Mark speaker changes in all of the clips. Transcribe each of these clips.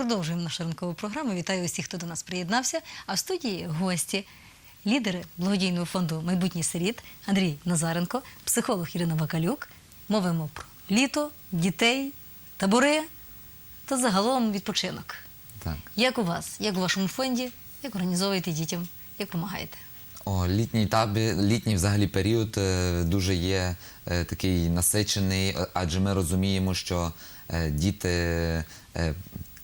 Speaker 1: Продовжуємо нашу ранкову програму. Вітаю усіх, хто до нас приєднався. А в студії гості, лідери благодійного фонду Майбутній сиріт Андрій Назаренко, психолог Ірина Вакалюк. Мовимо про літо, дітей, табори та загалом відпочинок.
Speaker 2: Так.
Speaker 1: Як у вас, як у вашому фонді, як організовуєте дітям, як допомагаєте?
Speaker 2: О, літній табі, літній взагалі період е, дуже є е, такий насичений, е, адже ми розуміємо, що діти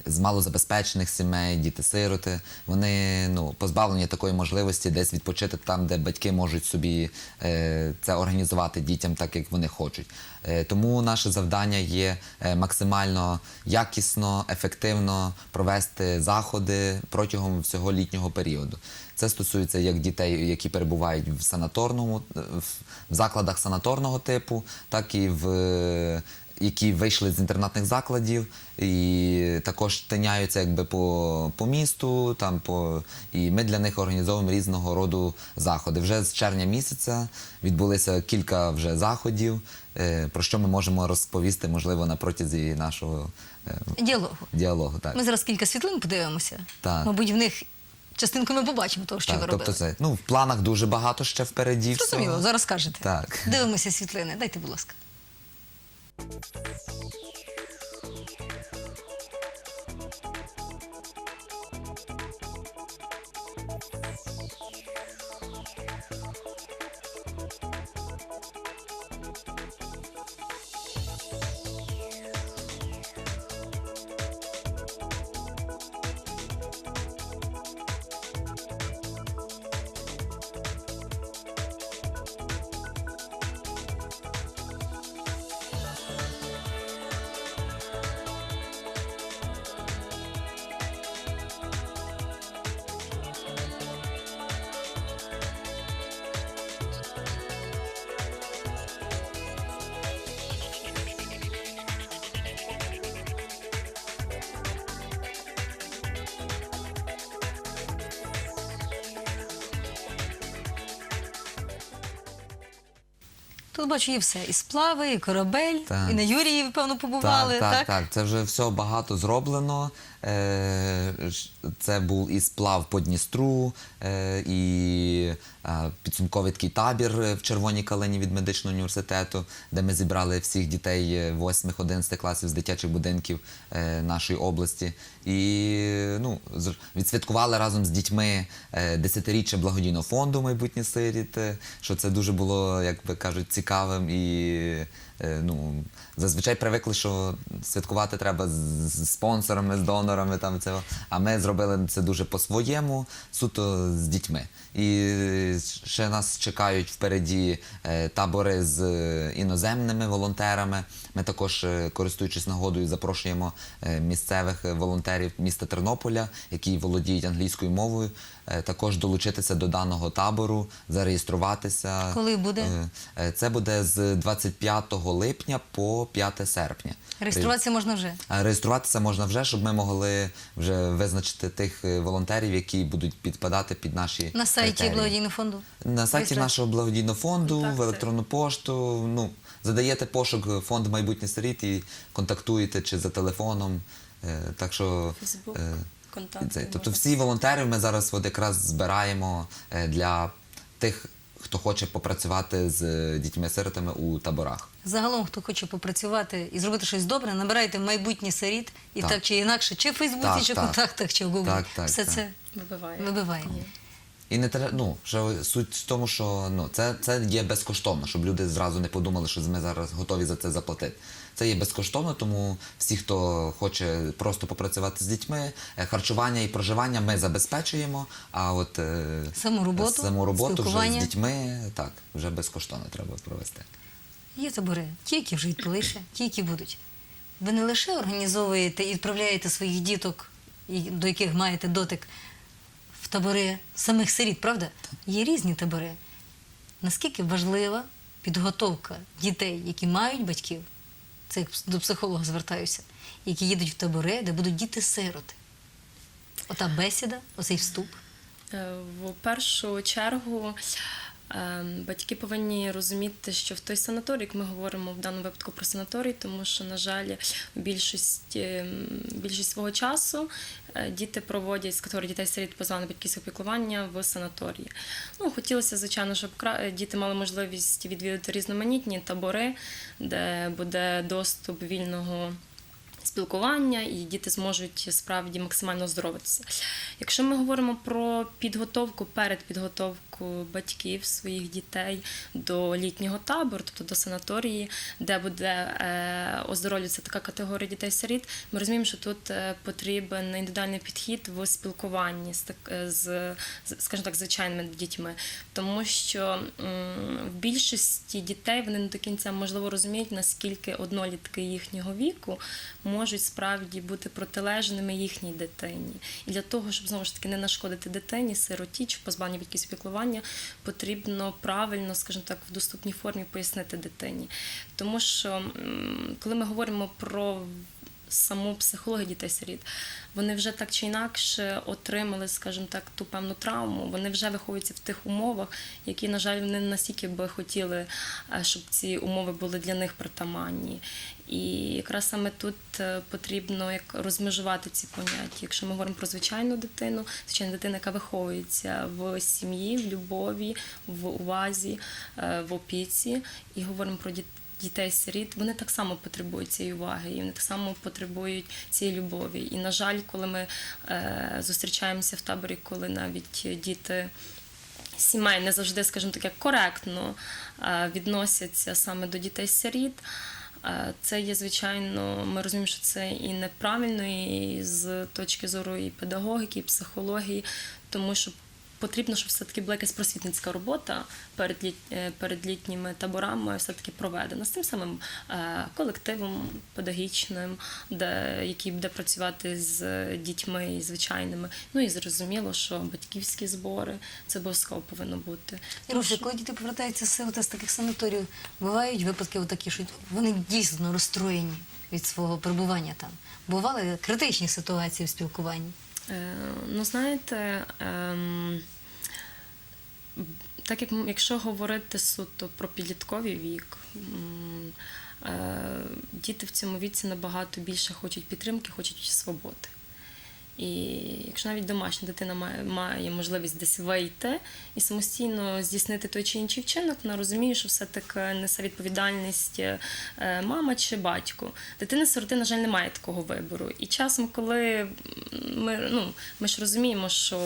Speaker 2: з малозабезпечених сімей, діти-сироти, вони ну, позбавлені такої можливості десь відпочити там, де батьки можуть собі е, це організувати дітям так, як вони хочуть. Е, тому наше завдання є е, максимально якісно, ефективно провести заходи протягом всього літнього періоду. Це стосується як дітей, які перебувають в санаторному в- закладах санаторного типу, так і в які вийшли з інтернатних закладів і також тиняються якби по, по місту. Там по і ми для них організовуємо різного роду заходи. Вже з червня місяця відбулися кілька вже заходів, е, про що ми можемо розповісти, можливо, на протязі нашого е,
Speaker 1: Діалогу.
Speaker 2: діалогу. Так.
Speaker 1: Ми зараз кілька світлин подивимося.
Speaker 2: Так.
Speaker 1: Мабуть, в них частинку ми побачимо того, що ви робили.
Speaker 2: тобто це ну в планах дуже багато ще впереді.
Speaker 1: Зрозуміло, зараз скажете.
Speaker 2: Так.
Speaker 1: Дивимося світлини. Дайте, будь ласка. Thank you. Тут бачу і все. І сплави, і корабель,
Speaker 2: Так.
Speaker 1: і на Юрії, певно, побували.
Speaker 2: Так, так, так. Це вже все багато зроблено. Е, Це був і сплав по Дністру, е, і підсумковий такий табір е, в Червоній калині від медичного університету, де ми зібрали всіх дітей 8-11 класів з дитячих будинків е, нашої області. І ну, відсвяткували разом з дітьми е, десятиріччя благодійного фонду майбутні сиріт, е, що це дуже було, як би кажуть, цікавим і е, ну, зазвичай привикли, що святкувати треба з, спонсорами, з донорами. Там, це, а ми зробили це дуже по-своєму, суто з дітьми. І ще нас чекають впереді е, табори з е, іноземними волонтерами. Ми також, е, користуючись нагодою, запрошуємо е, місцевих е, волонтерів міста Тернополя, які володіють англійською мовою, е, також долучитися до даного табору, зареєструватися.
Speaker 1: Коли буде?
Speaker 2: Е, е, Це буде з 25 липня по 5 серпня.
Speaker 1: Реєструватися можна вже.
Speaker 2: Реєструватися можна вже, щоб ми могли вже визначити тих е, волонтерів, які будуть підпадати під наші
Speaker 1: На сайті
Speaker 2: критерії.
Speaker 1: благодійного фонду.
Speaker 2: На сайті
Speaker 1: Реєстрація.
Speaker 2: нашого благодійного фонду,
Speaker 3: Контакти.
Speaker 2: в електронну пошту. Ну, задаєте пошук е, фонд майбутнє сиріт і контактуєте чи за телефоном. Е, Так що
Speaker 3: Фейсбук,
Speaker 2: е,
Speaker 3: контакти
Speaker 2: це, тобто всі волонтери ми зараз от якраз збираємо е, для тих, хто хоче попрацювати з е, дітьми-сиротами у таборах.
Speaker 1: Загалом, хто хоче попрацювати і зробити щось добре, набирайте майбутнє сиріт і так,
Speaker 2: Так.
Speaker 1: чи інакше, чи в Фейсбуці,
Speaker 2: Так,
Speaker 1: чи в контактах, чи в Google.
Speaker 2: Так, так,
Speaker 1: Все
Speaker 2: так.
Speaker 1: це
Speaker 3: Вибиває.
Speaker 1: вибиває.
Speaker 2: І не треба, ну, що суть в тому, що ну, це, це є безкоштовно, щоб люди зразу не подумали, що ми зараз готові за це заплатити. Це є безкоштовно, тому всі, хто хоче просто попрацювати з дітьми, е, харчування і проживання ми забезпечуємо, а от е,
Speaker 1: Саму роботу,
Speaker 2: саму роботу вже з дітьми так, вже безкоштовно треба провести.
Speaker 1: Є табори, ті, які вже відбулися, ті, які будуть. Ви не лише організовуєте і відправляєте своїх діток, до яких маєте дотик, в табори самих сиріт, правда? Є різні табори. Наскільки важлива підготовка дітей, які мають батьків, це як до психолога звертаюся, які їдуть в табори, де будуть діти-сироти. Ота бесіда, оцей вступ.
Speaker 3: Е, В першу чергу Батьки повинні розуміти, що в той санаторій, як ми говоримо в даному випадку про санаторій, тому що, на жаль, більшість, ем, більшість свого часу е, діти проводять з категорії дітей сиріт позбавлених батьківського піклування в санаторії. Ну, хотілося, звичайно, щоб е, діти мали можливість відвідати різноманітні табори, де буде доступ вільного спілкування, і діти зможуть справді максимально оздоровитися. Якщо ми говоримо про підготовку перед підготовку батьків своїх дітей до літнього табору, тобто до санаторії, де буде е, оздоровлюватися така категорія дітей-сиріт, ми розуміємо, що тут е, потрібен індивідуальний підхід в спілкуванні з, е, з, скажімо так, звичайними дітьми, тому що в більшості дітей вони не до кінця можливо розуміють, наскільки однолітки їхнього віку можуть справді бути протилежними їхній дитині. І для того, щоб знову ж таки не нашкодити дитині, сироті чи позбавлення батьківського піклування, потрібно правильно, скажімо так, в доступній формі пояснити дитині. Тому що коли ми говоримо про саму психологію дітей-сиріт, вони вже так чи інакше отримали, скажімо так, ту певну травму. Вони вже виховуються в тих умовах, які, на жаль, не настільки би хотіли, е, щоб ці умови були для них притаманні. І якраз саме тут е, потрібно як розмежувати ці поняття. Якщо ми говоримо про звичайну дитину, звичайна дитина, яка виховується в сім'ї, в любові, в увазі, е, в опіці, і говоримо про дітей. Дітей-сиріт, вони так само потребують цієї уваги, і вони так само потребують цієї любові. І, на жаль, коли ми е, зустрічаємося в таборі, коли навіть діти сімей не завжди, скажімо так, коректно е, відносяться саме до дітей-сиріт. Е, Це є, звичайно, ми розуміємо, що це і неправильно, і з точки зору і педагогіки, і психології, тому що потрібно, щоб все-таки була якась просвітницька робота перед, літ, е, перед літніми таборами все-таки проведена з тим самим е, колективом педагогічним, де, який буде працювати з дітьми і звичайними. Ну і зрозуміло, що батьківські збори це обов'язково повинно бути.
Speaker 1: Іруша, коли діти повертаються з сил з таких санаторіїв, бувають випадки такі, що вони дійсно розстроєні від свого перебування там. Бували критичні ситуації в спілкуванні.
Speaker 3: Е, Ну, знаєте, ем, так як якщо говорити суто про підлітковий вік, е, діти в цьому віці набагато більше хочуть підтримки, хочуть свободи. І якщо навіть домашня дитина має, має можливість десь вийти і самостійно здійснити той чи інший вчинок, вона розуміє, що все-таки несе відповідальність е, мама чи батько. Дитина сироти, на жаль, не має такого вибору. І часом, коли ми, ну, ми ж розуміємо, що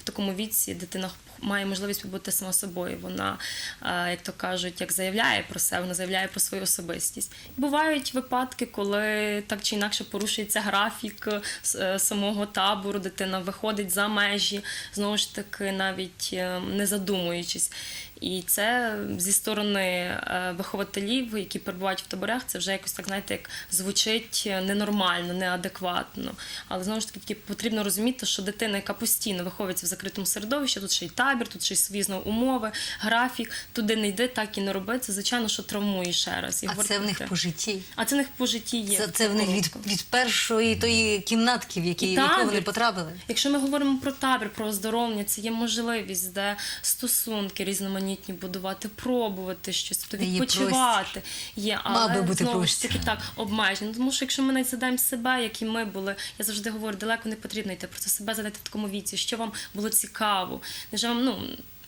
Speaker 3: в такому віці дитина має можливість побути сама собою. Вона, е, як то кажуть, як заявляє про себе, вона заявляє про свою особистість. Бувають випадки, коли так чи інакше порушується графік е, самого табору, дитина виходить за межі, знову ж таки, навіть е, не задумуючись. І це зі сторони е, вихователів, які перебувають в таборах, це вже якось так, знаєте, як звучить ненормально, неадекватно. Але знову ж таки потрібно розуміти, що дитина, яка постійно виховується в закритому середовищі, тут ще й табір, тут ще й свої знову умови, графік, туди не йде, так і не роби. Це звичайно, що травмує ще раз. І
Speaker 1: А це в них по житті.
Speaker 3: А це в них по житті є.
Speaker 1: Це, це в них від, від першої тої кімнатки, в, які, вони потрапили.
Speaker 3: Якщо ми говоримо про табір, про оздоровлення, це є можливість, де стосунки різноманітні будувати, пробувати щось, то відпочивати. Є, але
Speaker 1: бути
Speaker 3: знову ж таки так обмежено. Тому що якщо ми навіть задаємо себе, які ми були, я завжди говорю, далеко не потрібно йти. Просто себе задати в такому віці, що вам було цікаво. Невже вам, ну.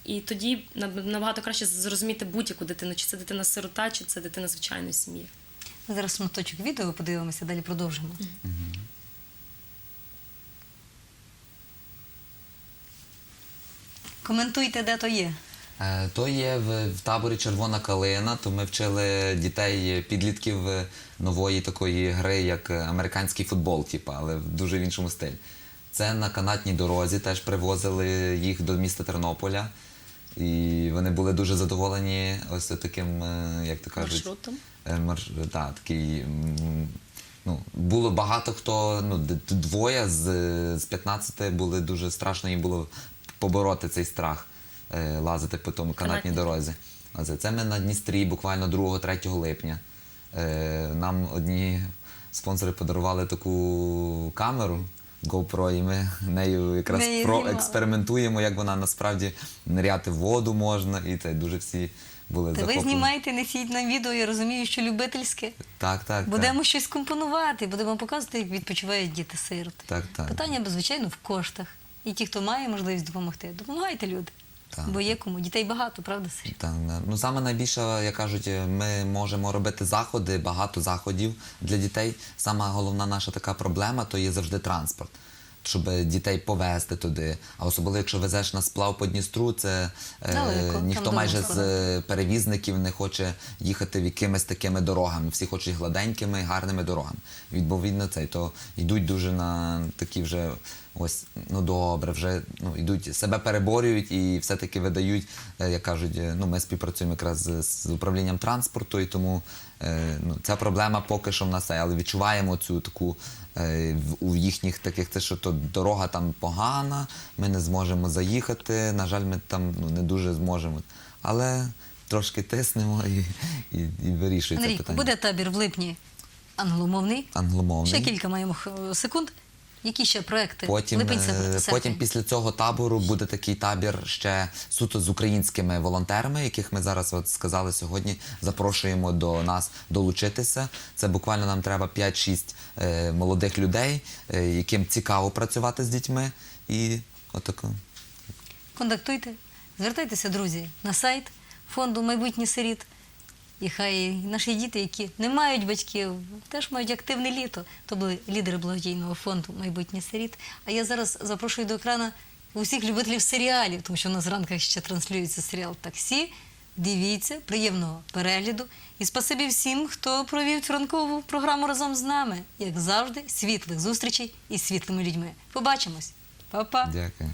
Speaker 3: І тоді набагато краще зрозуміти будь-яку дитину, чи це дитина сирота, чи це дитина звичайної сім'ї.
Speaker 1: Ми зараз шматочок відео подивимося, далі продовжимо. Коментуйте, де то є.
Speaker 2: Е, То є в, в таборі Червона калина, то ми вчили дітей, підлітків е, нової такої гри, як е, американський футбол, типу, але в дуже в іншому стилі. Це на канатній дорозі теж привозили їх до міста Тернополя. І вони були дуже задоволені ось таким, е, як то кажуть,
Speaker 3: Маршрутом.
Speaker 2: Е, Марш... Да, такий, ну, було багато хто, ну, двоє з, з 15 були дуже страшно їм було побороти цей страх, е, лазити по тому канатній дорозі. Це ми на Дністрі буквально 2-3 липня. Е, нам одні спонсори подарували таку камеру GoPro, і ми нею якраз
Speaker 1: Нею знімали.
Speaker 2: проекспериментуємо, як вона насправді ниряти в воду можна, і це дуже всі були
Speaker 1: Та ви
Speaker 2: захоплені.
Speaker 1: знімаєте, несіть на відео, я розумію, що любительське.
Speaker 2: Так, так.
Speaker 1: Будемо щось компонувати, будемо показувати, як відпочивають діти сироти.
Speaker 2: Так, так.
Speaker 1: Питання, звичайно, в коштах. І ті, хто має можливість допомогти, допомагайте люди.
Speaker 2: Так.
Speaker 1: Бо є кому. Дітей багато, правда, Сергій?
Speaker 2: Так, ну саме найбільше, як кажуть, ми можемо робити заходи, багато заходів для дітей. Сама головна наша така проблема то є завжди транспорт. Щоб дітей повезти туди. А особливо, якщо везеш на сплав по Дністру, це е,
Speaker 1: Далеко, там
Speaker 2: ніхто майже з перевізників не хоче їхати в якимись такими дорогами. Всі хочуть гладенькими, гарними дорогами. Відповідно, цей то йдуть дуже на такі вже ось ну добре, вже ну йдуть себе переборюють і все-таки видають, е, як кажуть, е, ну ми співпрацюємо якраз з, з управлінням транспорту, і тому ну, ця проблема поки що в нас є, але відчуваємо цю таку. е, У їхніх таких те, що то дорога там погана, ми не зможемо заїхати. На жаль, ми там ну, не дуже зможемо. Але трошки тиснемо і, і, і вирішується
Speaker 1: Андрій,
Speaker 2: питання.
Speaker 1: буде табір в липні англомовний.
Speaker 2: англомовний.
Speaker 1: Ще кілька маємо секунд. Які ще проекти?
Speaker 2: Потім, е, потім після цього табору буде такий табір ще суто з українськими волонтерами, яких ми зараз от сказали сьогодні. Запрошуємо до нас долучитися. Це буквально нам треба 5-6 е, молодих людей, е, яким цікаво працювати з дітьми. І отако.
Speaker 1: Контактуйте, звертайтеся, друзі, на сайт фонду майбутнє сиріт. І хай наші діти, які не мають батьків, теж мають активне літо. То були лідери благодійного фонду майбутнє сиріт. А я зараз запрошую до екрана усіх любителів серіалів, тому що у нас зранку ще транслюється серіал Таксі. Дивіться, приємного перегляду. І спасибі всім, хто провів цю ранкову програму разом з нами. Як завжди, світлих зустрічей із світлими людьми. Побачимось. Па-па!
Speaker 2: Дякую.